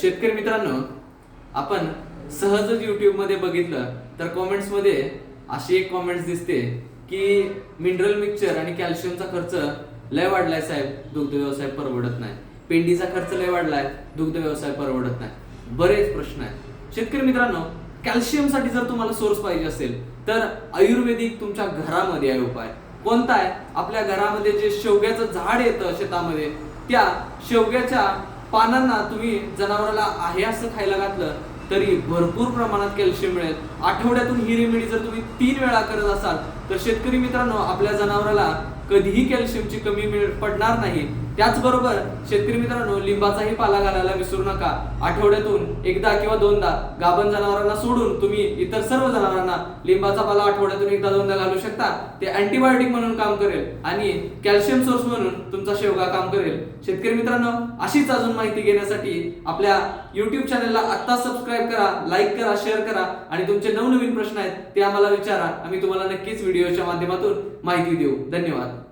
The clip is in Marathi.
शेतकरी मित्रांनो आपण सहजच YouTube मध्ये बघितलं तर कॉमेंट्समध्ये अशी एक कॉमेंट्स दिसते की मिनरल मिक्सचर आणि कॅल्शियमचा खर्च लय वाढलाय साहेब दुग्ध व्यवसाय परवडत नाही. पेंडीचा खर्च लय वाढलाय दुग्ध व्यवसाय परवडत नाही. बरेच प्रश्न आहेत. शेतकरी मित्रांनो कॅल्शियमसाठी जर तुम्हाला सोर्स पाहिजे असेल तर आयुर्वेदिक तुमच्या घरामध्ये आहे उपाय कोणता आहे? आपल्या घरामध्ये जे शेवग्याचं झाड येतं शेतामध्ये त्या शेवग्याच्या पानांना तुम्ही जनावराला आहे असं खायला घातलं तरी भरपूर प्रमाणात कॅल्शियम मिळेल. आठवड्यातून ही रेमेडी जर तुम्ही तीन वेळा करत असाल तर शेतकरी मित्रांनो आपल्या जनावराला कधीही कॅल्शियमची कमी मिळ पडणार नाही. त्याचबरोबर शेतकरी मित्रांनो लिंबाचाही पाला घालायला विसरू नका. आठवड्यातून एकदा किंवा दोनदा गाभण जनावरांना सोडून तुम्ही इतर सर्व जनावरांना लिंबाचा पाला आठवड्यातून एकदा दोनदा घालू शकता. ते अँटीबायोटिक म्हणून काम करेल आणि कॅल्शियम सोर्स म्हणून तुमचा शेवगा काम करेल. शेतकरी मित्रांनो अशीच अजून माहिती घेण्यासाठी आपल्या युट्यूब चॅनलला आत्ता सबस्क्राईब करा लाईक करा शेअर करा आणि तुमचे नवनवीन प्रश्न आहेत ते आम्हाला विचारा. आम्ही तुम्हाला नक्कीच व्हिडिओ व्हिडिओच्या माध्यमातून माहिती देऊ. धन्यवाद.